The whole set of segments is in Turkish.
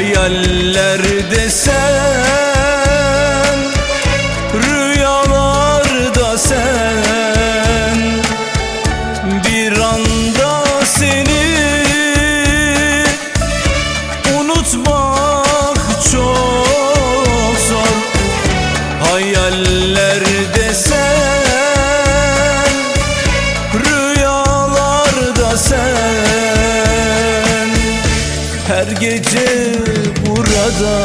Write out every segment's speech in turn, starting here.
Hayallerde sen Rüyalarda sen. Bir anda seni Unutmak çok zor. Hayallerde sen Rüyalarda sen. Her gece burada.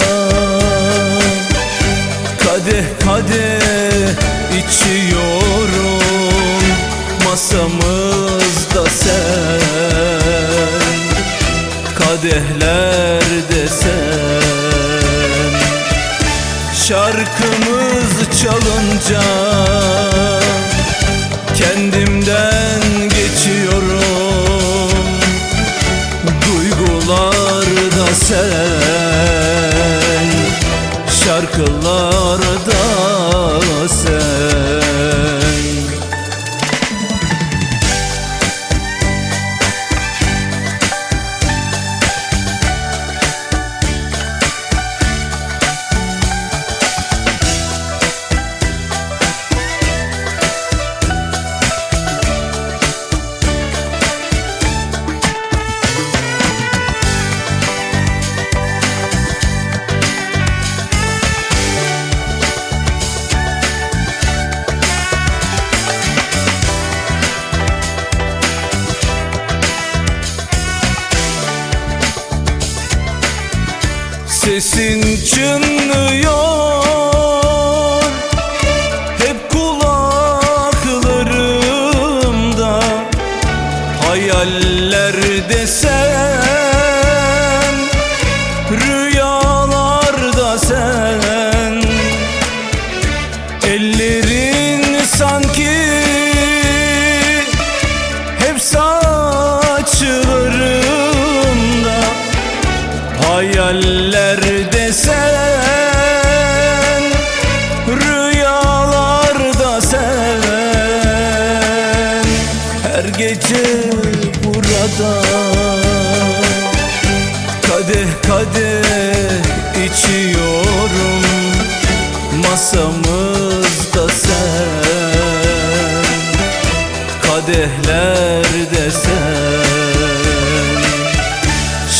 Kadeh kadeh içiyorum Masamızda sen. Kadehlerde sen. Şarkımız çalınca Şarkılarda sen Sesin çınlıyor. Hep kulaklarımda Hayallerde sen burada. Kadeh kadeh içiyorum. Masamızda sen. Kadehlerde sen.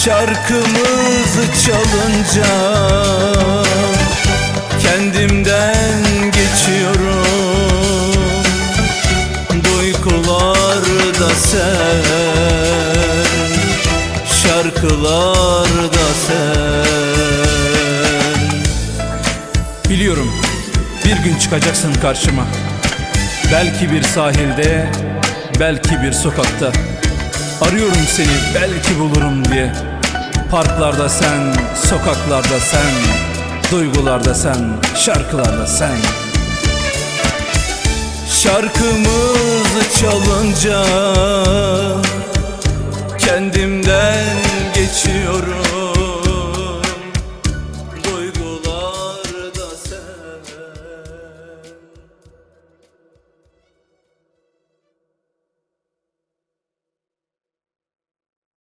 Şarkımızı çalınca Kendimden bir gün çıkacaksın karşıma. Belki bir sahilde, belki bir sokakta. Arıyorum seni belki bulurum diye. Parklarda sen, sokaklarda sen. Duygularda sen, şarkılarda sen. Şarkımız çalınca